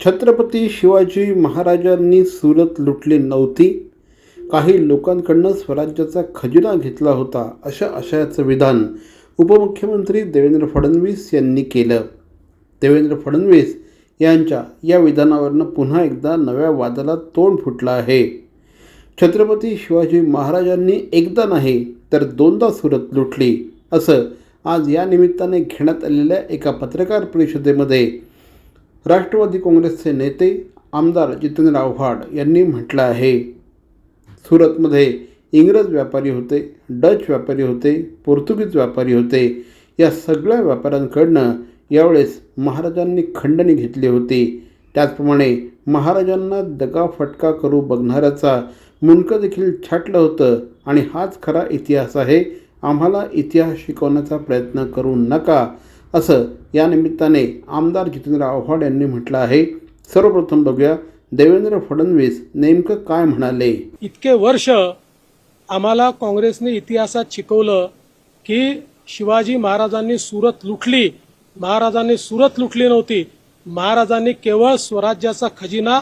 छत्रपती शिवाजी महाराजांनी सुरत लुटली नव्हती. काही लोकांकडनं स्वराज्याचा खजिना घेतला होता अशा आशयाचं विधान उपमुख्यमंत्री देवेंद्र फडणवीस यांनी केलं. देवेंद्र फडणवीस यांच्या या विधानावरनं पुन्हा एकदा नव्या वादाला तोंड फुटलं आहे. छत्रपती शिवाजी महाराजांनी एकदा नाही तर दोनदा सुरत लुटली असं आज या निमित्ताने घेण्यात आलेल्या एका पत्रकार परिषदेमध्ये राष्ट्रवादी काँग्रेसचे नेते आमदार जितेंद्र आव्हाड यांनी म्हटलं आहे. सुरतमध्ये इंग्रज व्यापारी होते डच व्यापारी होते पोर्तुगीज व्यापारी होते या सगळ्या व्यापाऱ्यांकडनं यावेळेस महाराजांनी खंडणी घेतली होती. त्याचप्रमाणे महाराजांना दगाफटका करू बघणाऱ्याचा मुंडकं देखील छाटलं होतं आणि हाच खरा इतिहास आहे. आम्हाला इतिहास शिकवण्याचा प्रयत्न करू नका. असं या निमित्ताने आमदार जितेंद्र आव्हाड यांनी म्हटलं आहे. सर्वप्रथम बघूया देवेंद्र फडणवीस नेमकं काय म्हणाले? इतके वर्ष आम्हाला काँग्रेसने इतिहासात शिकवलं की शिवाजी महाराजांनी सुरत लुटली. महाराजांनी सुरत लुटली नव्हती. महाराजांनी केवळ स्वराज्याचा खजिना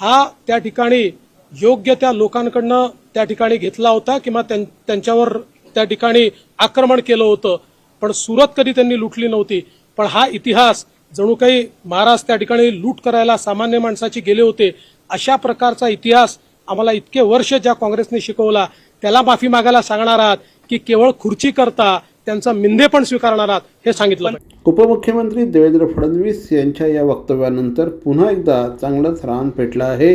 हा त्या ठिकाणी योग्य त्या लोकांकडनं त्या ठिकाणी घेतला होता किंवा त्यां- त्यांच्यावर त्या ठिकाणी आक्रमण केलं होतं. पण सुरत कधी त्यांनी लुटली नव्हती. पण हा इतिहास जणू काही महाराज त्या ठिकाणी लूट करायला सामान्य माणसाची गेले होते अशा प्रकारचा इतिहास आम्हाला इतके वर्ष ज्या काँग्रेसने शिकवला त्याला माफी मागायला सांगणार आहात की केवळ खुर्ची करता त्यांचा मिंधे पण स्वीकारणार आहात हे सांगितलं उपमुख्यमंत्री देवेंद्र फडणवीस यांच्या या वक्तव्यानंतर पुन्हा एकदा चांगलंच रान पेटलं आहे.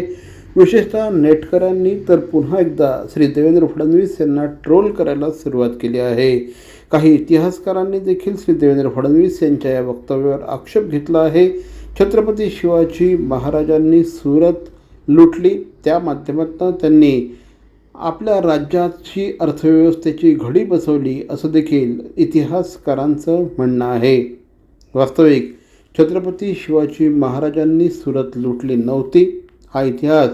विशेषतः नेटकरांनी तर पुन्हा एकदा श्री देवेंद्र फडणवीस यांना ट्रोल करायला सुरुवात केली आहे. काही इतिहासकारांनी देखील श्री देवेंद्र फडणवीस यांच्या या वक्तव्यावर आक्षेप घेतला आहे. छत्रपती शिवाजी महाराजांनी सुरत लुटली. त्या माध्यमातून त्यांनी आपल्या राज्याची अर्थव्यवस्थेची घडी बसवली असं देखील इतिहासकारांचं म्हणणं आहे. वास्तविक छत्रपती शिवाजी महाराजांनी सुरत लुटली नव्हती. हा इतिहास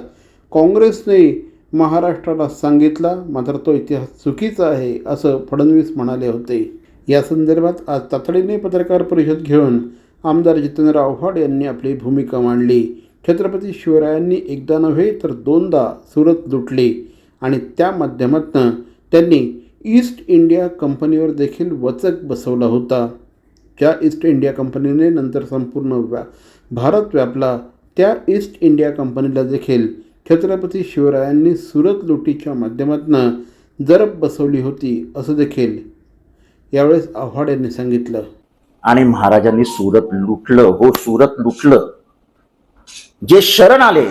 काँग्रेसने महाराष्ट्राला सांगितला मात्र तो इतिहास चुकीचा आहे असं फडणवीस म्हणाले होते. या संदर्भात आज तातडीने पत्रकार परिषद घेऊन आमदार जितेंद्र आव्हाड यांनी आपली भूमिका मांडली. छत्रपती शिवरायांनी एकदा नव्हे तर दोनदा सुरत लुटली आणि त्या माध्यमातून त्यांनी ईस्ट इंडिया कंपनीवर देखील वचक बसवला होता. ज्या ईस्ट इंडिया कंपनीने नंतर संपूर्ण व्या भारत व्यापला त्या ईस्ट इंडिया कंपनीला देखील छत्रपती शिवरायांनी सुरत लुटीच्या माध्यमातून जरब बसवली होती असं देखील यावेळेस आव्हाड यांनी सांगितलं. आणि महाराजांनी सुरत लुटलं हो सुरत लुटलं. जे शरण आले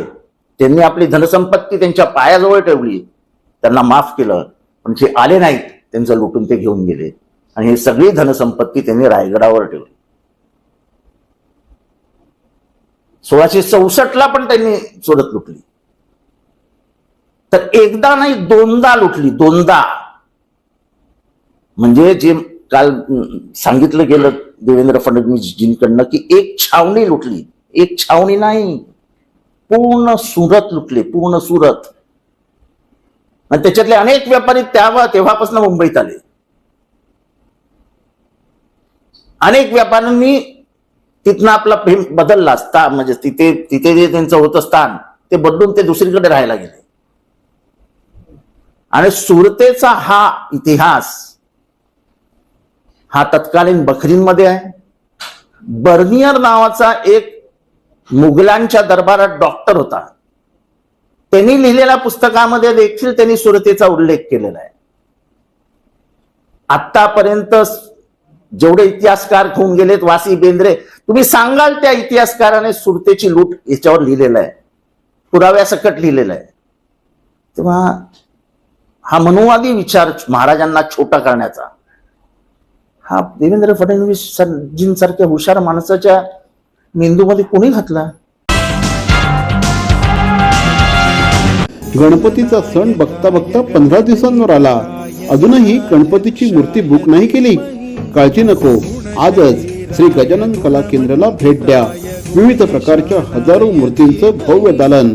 त्यांनी आपली धनसंपत्ती त्यांच्या पायाजवळ ठेवली. त्यांना माफ केलं पण जे आले नाहीत त्यांचं लुटून ते घेऊन गेले. आणि ही सगळी धनसंपत्ती त्यांनी रायगडावर ठेवली. सोळाशे चौसष्टला पण त्यांनी सुरत लुटली. तर एकदा नाही दोनदा लुटली दोनदा. म्हणजे जे काल सांगितलं गेलं देवेंद्र फडणवीसजींकडनं की एक छावणी लुटली एक छावणी नाही. पूर्ण सुरत लुटले पूर्ण सुरत. आणि त्याच्यातले अनेक व्यापारी त्या तेव्हापासून मुंबईत आले. अनेक व्यापाऱ्यांनी तिथनं आपला प्रेम बदलला असता म्हणजे तिथे तिथे जे त्यांचं होतं स्थान ते बदलून ते दुसरीकडे राहायला गेले. आणि सुरतेचा हा इतिहास हा तत्कालीन बखरींमध्ये आहे. बर्नियर नावाचा एक मुघलांच्या दरबारात डॉक्टर होता. त्यांनी लिहिलेल्या पुस्तकामध्ये देखील त्यांनी सुरतेचा उल्लेख केलेला आहे. आतापर्यंत जेवढे इतिहासकार होऊन गेलेत वासी बेंद्रे तुम्ही सांगाल त्या इतिहासकाराने सुरतेची लूट याच्यावर लिहिलेलं आहे. पुराव्यासकट लिहिलेलं आहे. तेव्हा हा मनुवादी विचार महाराजांना छोटा करण्याचा. हा देवेंद्र फडणवीस सर जींसारख्या हुशार माणसाच्या मेंदूमध्ये कोणी घातला? गणपतीचा सण बघता बघता पंधरा दिवसांवर आला. अजूनही गणपतीची मूर्ती बुक नाही केली. काळजी नको. आजच श्री गजानन कला केंद्राला भेट द्या. विविध प्रकारच्या हजारो मूर्तींचं भव्य दालन.